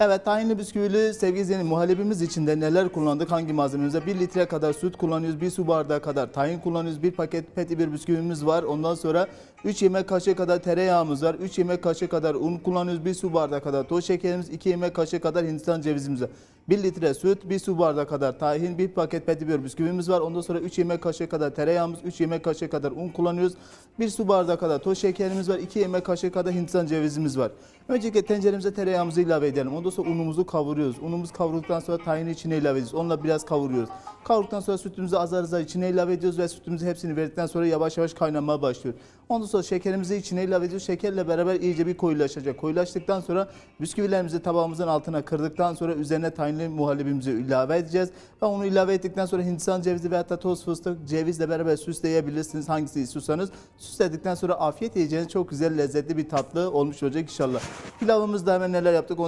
Evet tahinli bisküvili sevgili izleyenler muhallebimiz içinde neler kullandık? Hangi malzememize? 1 litre kadar süt kullanıyoruz 1 su bardağı kadar tahin kullanıyoruz 1 paket peti bir bisküvimiz var. Ondan sonra 3 yemek kaşığı kadar tereyağımız var 3 yemek kaşığı kadar un kullanıyoruz 1 su bardağı kadar toz şekerimiz 2 yemek kaşığı kadar hindistan cevizimiz var 1 litre süt 1 su bardağı kadar tahin 1 paket peti bir bisküvimiz var ondan sonra 3 yemek kaşığı kadar tereyağımız 3 yemek kaşığı kadar un kullanıyoruz 1 su bardağı kadar toz şekerimiz var 2 yemek kaşığı kadar hindistan cevizimiz var Öncelikle tenceremize tereyağımızı ilave edelim. Ondan sonra unumuzu kavuruyoruz. Unumuz kavrulduktan sonra tahini içine ilave ediyoruz. Onunla biraz kavuruyoruz. Kavurduktan sonra sütümüzü azar azar içine ilave ediyoruz ve sütümüzü hepsini verdikten sonra yavaş yavaş kaynamaya başlıyor. Ondan sonra şekerimizi içine ilave ediyoruz. Şekerle beraber iyice bir koyulaşacak. Koyulaştıktan sonra bisküvilerimizi tabağımızın altına kırdıktan sonra üzerine tahinli muhallebimizi ilave edeceğiz. Ve onu ilave ettikten sonra hindistan cevizi ve hatta toz fıstık cevizle beraber süsleyebilirsiniz. Hangisi istiyorsanız. Süsledikten sonra afiyet yiyeceğiniz çok güzel lezzetli bir tatlı olmuş olacak inşallah. Pilavımızda hemen neler yaptık onu